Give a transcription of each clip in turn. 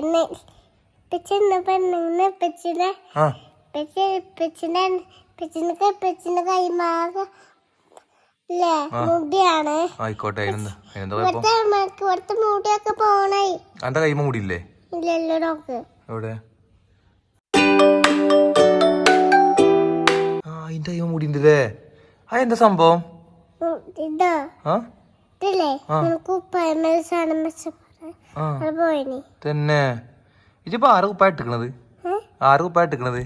ഇന്ന്? ഇപ്പച്ചെന്ന് പെണ്ണിന്ന് ഇപ്പച്ചിനെ ആ. ഇപ്പച്ചി ഇപ്പച്ചിനെ ഇപ്പച്ചിനൊക്കെ ഇപ്പച്ചിന്റെ കൈമാക ആയിക്കോട്ടെ കൈമ മൂടിയില്ലേ? എവിടെ? ആ അതിന്റെ കൈമ മൂടിണ്ടല്ലേ ആ എന്താ സംഭവം? ഇതാ. ഇതല്ലേ നമുക്ക് ഉപ്പായ്മ സാധനം പോയിനി തന്നെ. ഇതിപ്പോ ആറ് ഉപ്പായ ഇട്ടിക്കണത്? ആറ് ഉപ്പായ ഇട്ടിക്കണത്?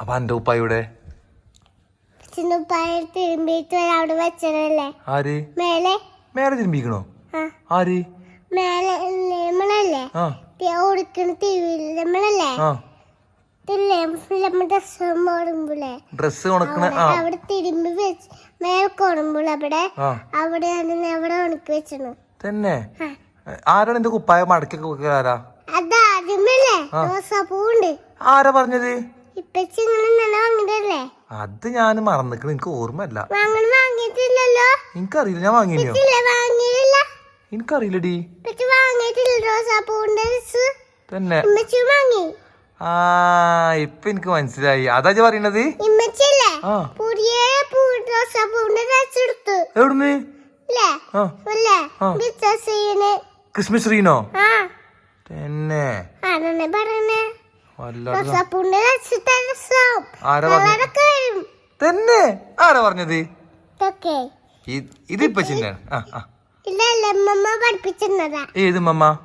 അപ്പൊ എന്റെ കുപ്പായുടെ പച്ചിന്റെ ഉപ്പായ തിരുമ്പിയിട്ട് അവിടെ വെച്ചതല്ലേ? ആര്? മേലെ? തിരുമ്പിക്കണോ? ആര്? മേലെ നമ്മളല്ലേ? ഡ്രസ് അവിടെ തിരുമ്പി വെച്ച് മേൽക്ക് ഓടുമ്പോൾ അവിടെ? ആ. അവിടെയാണ് അവിടെ ഉണക്കി വെച്ചത് തന്നെ. ആരാണ് എന്റെ കുപ്പായ? വെക്കുക ആരാ? ആരാ പറഞ്ഞത്? അത് ഞാൻ മറന്നിക്കണ. എനിക്ക് ഓർമ്മല്ല എനിക്കറിയില്ല. ഞാൻ വാങ്ങിയോ? എനിക്കറിയില്ലടി. തന്നെ. ആ ഇപ്പൊ എനിക്ക് മനസ്സിലായി. അതാ പറയണത്. എവിടുന്ന്? ക്രിസ്മസ് ട്രീനോ തന്നെ. തന്നെ. ആരാ പറഞ്ഞത്? ഇതൊക്കെ. ഇ- ഇതിപ്പോ ചിന്തയാണ് ആ ആ. അമ്മമ്മ പഠിപ്പിച്ചിരുന്നതാ? ഏത് മമ്മ?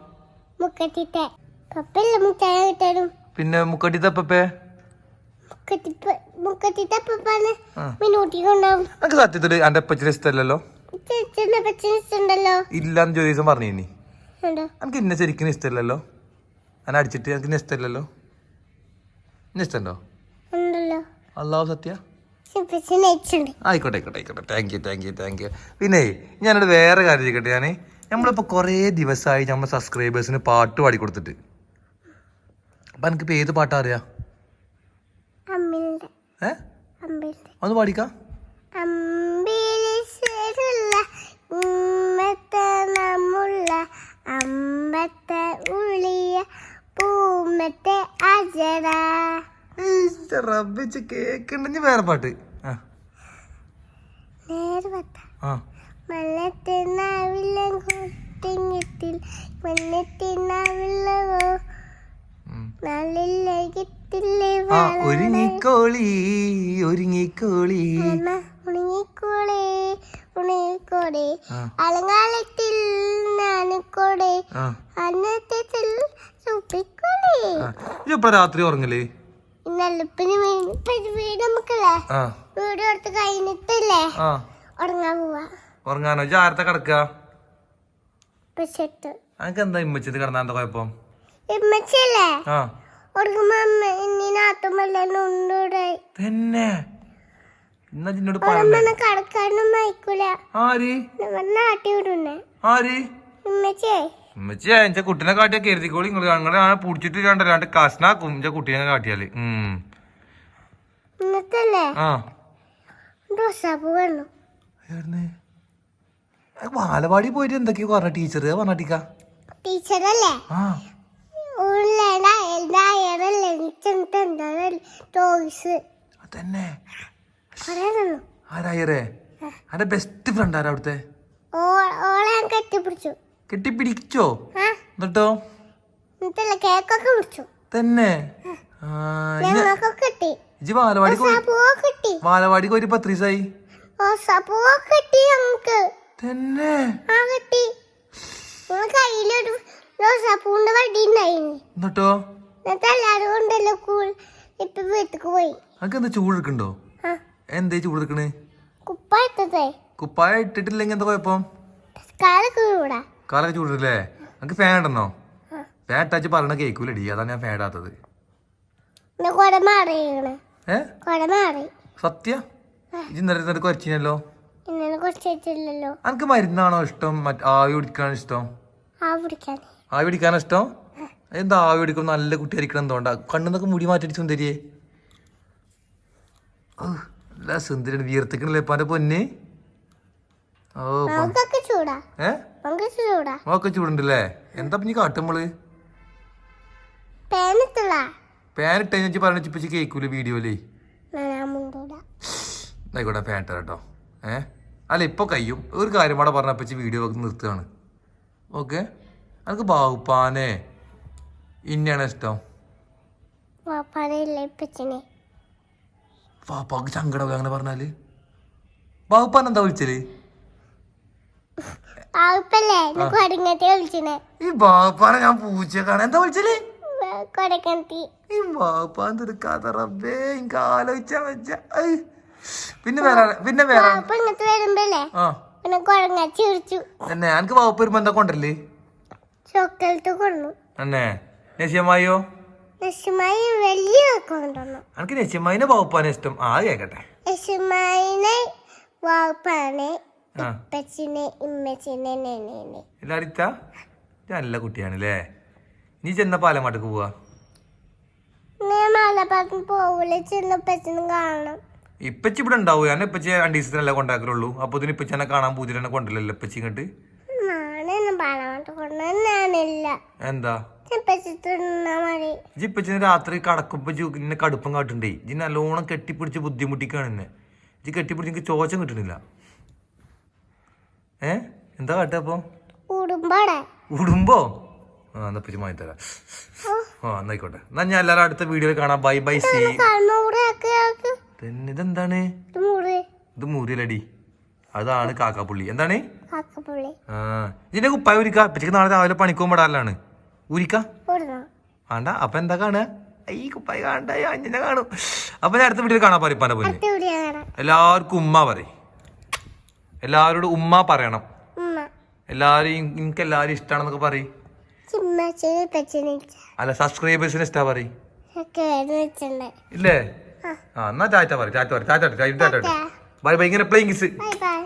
പിന്നെ എനിക്ക് സത്യത്തിൽ എന്റെ അപ്പച്ചിന് പച്ചിനുണ്ടല്ലോ ഇല്ലാന്ന് ജോലി ദിവസം പറഞ്ഞു ഇനി എനിക്ക് ഇന്നെ ശരിക്കും ഇഷ്ടമല്ലല്ലോ? ഞാൻ അടിച്ചിട്ട് എനിക്ക് ഇന്നെ ഇഷ്ടമല്ലല്ലോ? ഇന്നെ ഇഷ്ടമുണ്ടോ? അള്ളാഹു സത്യ. ആയിക്കോട്ടെ ആയിക്കോട്ടെ ആയിക്കോട്ടെ. Thank you thank you thank you പിന്നെ ഞാനൊരു വേറെ കാര്യം ചോദിക്കട്ടെ ഞാൻ നമ്മളിപ്പോൾ കുറേ ദിവസമായി നമ്മുടെ സബ്സ്ക്രൈബേഴ്സിന് പാട്ട് പാടി കൊടുത്തിട്ട്. അപ്പം എനിക്കിപ്പോൾ ഏത് പാട്ടാ അറിയാം? ഏ? ഒന്ന് പാടിക്കാം? റബ്ബിച്ച് കേക്കുണ്ടെങ്കിൽ വേറെ പാട്ട്. ആ. ആ. മണ്ണത്തിനാവില്ല കുട്ടിങ്ങത്തിൽ മണ്ണത്തിനാവില്ലവോ ഉം. നല്ല കിട്ടില്ലേ ആ ഒരുങ്ങിക്കോളി ഒരുങ്ങിക്കോളി. ഉണങ്ങിക്കോളെ ഉണങ്ങിക്കോടെ അലങ്കാലത്തിൽ അന്നത്തെ ഇപ്പൊ രാത്രി ഉറങ്ങൽ? ഇന്നല്ലപ്പിന് വീട് നമുക്കല്ലേ? വീട് കൊടുത്ത് കഴിഞ്ഞിട്ടല്ലേ? ഉറങ്ങാൻ പോവാ. ഉറങ്ങാനോ? ഇജ്ജ് ആരത്തെ കിടക്കുക പക്ഷെ എന്താ ഇമ്മച്ചത് കിടന്നാ എന്താ കുഴപ്പം? ഇമ്മച്ചല്ലേ തന്നെ? എന്നാ ചിന്നോട് കടക്കാനും ആര്? നാട്ടി വിടുന്നേ. ആര്? ഇമ്മച്ചേ ഉമ്മച്ചി എന്റെ കുട്ടീനെ കാട്ടിയ കരുതിക്കോളി. നിങ്ങൾ അങ്ങനെ ആ പിടിച്ചിട്ട് രണ്ട് രണ്ട് കഷ്ണാക്കും എന്റെ കുട്ടീനെ കാട്ടിയാൽ. ഉം. ആ. ബാലവാടി പോയിട്ട് എന്തൊക്കെയോ പറഞ്ഞ ടീച്ചർ. ടീച്ചറല്ലേ? ആ. തന്നെ തന്നു ആരായറേ എന്റെ ബെസ്റ്റ് ഫ്രണ്ട് ആരാ അവിടുത്തെ? ഓളെ ഞാൻ കെട്ടിപ്പിടിച്ചു. കെട്ടിപ്പിടിച്ചോ? എന്നിട്ടോ? കേക്കൊക്കെ തന്നെ? കിട്ടി. ബാലവാടിക്ക് ഒരു ഞങ്ങക്ക് തന്നെ? എന്നിട്ടോ? ചൂടെടുക്കണ്ടോ എന്താ ചൂടെടുക്കണേ കുപ്പായ ഇട്ടിട്ടില്ലെങ്കിൽ എന്താ കുഴപ്പം? കൂടാ കാലൊക്കെ ചൂടില്ലേ നമുക്ക് ഫാൻ ഇടണോ. ഫാൻ ഇട്ടാച്ച് പറയണ കേൾക്കൂലടി അതാണ് ഞാൻ ഫാൻ ഇടാത്തത്. സത്യ? ഇന്നലെ ഇന്നലെ കുറച്ചിനല്ലോ അനക്ക് മരുന്നാണോ ഇഷ്ടം? ആവി പിടിക്കാണോ ഇഷ്ടം? ആവി പിടിക്കാനോ ഇഷ്ടം? എന്താ ആവി പിടിക്കും? നല്ല കുട്ടിയായിരിക്കണം എന്തുകൊണ്ടാ കണ്ണുന്നൊക്കെ മുടി മാറ്റിട്ട് സുന്ദരിയെ. ഓ, നല്ല സുന്ദരിയാണ്. വിയർത്തിക്കണല്ലേ ഇപ്പൊ പൊന്ന്? ഓ ഒക്കെ ചൂടുണ്ടല്ലേ? എന്താ ഇനി കാട്ടുമ്പൾ പറഞ്ഞു ഇപ്പിച്ച് കേൾക്കൂല വീഡിയോയിലേ ആയിക്കോട്ടെ പാൻ ഇട്ടാ കേട്ടോ ഏ? അല്ല ഇപ്പൊ കയ്യും ഒരു കാര്യം കൂടെ പറഞ്ഞപ്പച്ച് വീഡിയോ ഒക്കെ നിർത്തുകയാണ്. ഓക്കെ? എനിക്ക് ബാഹുപ്പാനെ ഇന്നെയാണ് ഇഷ്ടം? പാപ്പാക്ക് സങ്കടം അങ്ങനെ പറഞ്ഞാൽ. ബാഹുപ്പാൻ എന്താ വിളിച്ചൽ? ആപ്പല്ലേ കൊടങ്ങത്തെ വിളിച്ചനെ ഈ ബാപ്പാനെ ഞാൻ എന്താ വിളിച്ചൽ? ഈ ബാപ്പാൻ തീർക്കാത്ത റബ്ബേ. എനിക്ക് ആലോചിച്ചാ വെച്ച. ഐ. പിന്നെ വേറെ പിന്നെ വേറെ എനിക്ക് വരുമ്പോ എന്താ കൊണ്ടല്ലേ നശ്യമായോ? എനിക്ക് നശ്യമായിനെ ഇഷ്ടം? ആ കേക്കട്ടെ. വാപ്പാനെ ഇപ്പച്ചിനെ ഇമ്മച്ചിനെ നെനെ എല്ലാരിത്ത നല്ല കുട്ടിയാണല്ലേ. നീ ചെന്ന പാലമാട്ടക്ക് പോവാ. ഇപ്പച്ചി ഇവിടെ ഉണ്ടാവും ഞാൻ ഇപ്പച്ചി ദിവസത്തിന് ദിവസത്തിനല്ലേ കൊണ്ടാക്കലുള്ളൂ. അപ്പൊ ഇതിന് ഇപ്പച്ചി എന്നെ കാണാൻ പൂതിരനെ കൊണ്ടല്ലോ ഇപ്പച്ചി ഇങ്ങോട്ട്. എന്താ? രാത്രി കടക്കുമ്പോ ഇന്നെ കടുപ്പം കാട്ടുണ്ടേ? ഇജി നല്ലോണം കെട്ടിപ്പിടിച്ച് ബുദ്ധിമുട്ടിക്കാണ് എന്നെ ഇജ്ജ് കെട്ടിപ്പിടിച്ച് എനിക്ക് ചോച്ചം കിട്ടണില്ല. ഏ? എന്താ കാട്ടുക അപ്പൊ? ഉടുമ്പോ? ആ എന്നാ മാറ്റി തരാം. ആ എന്നായിക്കോട്ടെ. എന്നാ ഞാൻ എല്ലാവരും അടുത്ത വീഡിയോയിൽ കാണാം. ബൈ ബൈ സി. തന്നെ ഇതെന്താണ്? ഇത് മുറി ഇത് മൂരിയലടി അതാണ് കാക്കപ്പുള്ളി. എന്താണ്? ആ ഇതിന്റെ കുപ്പായ ഉരിക്ക. പിറ്റേക്ക് നാളെ രാവിലെ പണിക്കുമ്പോടാലാണ് ഉരിക്ക. ആണ്ട അപ്പൊ എന്താ കാണുക? ഈ കുപ്പായ കാണണ്ട. അഞ്ഞിനെ കാണും. അപ്പൊ ഞാൻ അടുത്ത വീഡിയോയിൽ കാണാൻ പറയും എല്ലാവർക്കും ഉമ്മ പറയും. എല്ലാവരോടും ഉമ്മ പറയണം. ഉമ്മ. എല്ലാവരും എനിക്ക് എല്ലാവരും ഇഷ്ടമാണെന്നൊക്കെ പറയും. അല്ല സബ്സ്ക്രൈബേഴ്സിന് ഇഷ്ടാ പറയും. ഇല്ലേ? ആ. എന്നാ ചാറ്റ പറയും ചാറ്റ പറയും ചാറ്റ ബൈ ബൈ ഇങ്ങനെ പ്ലേയിങ് ബൈ ബൈ.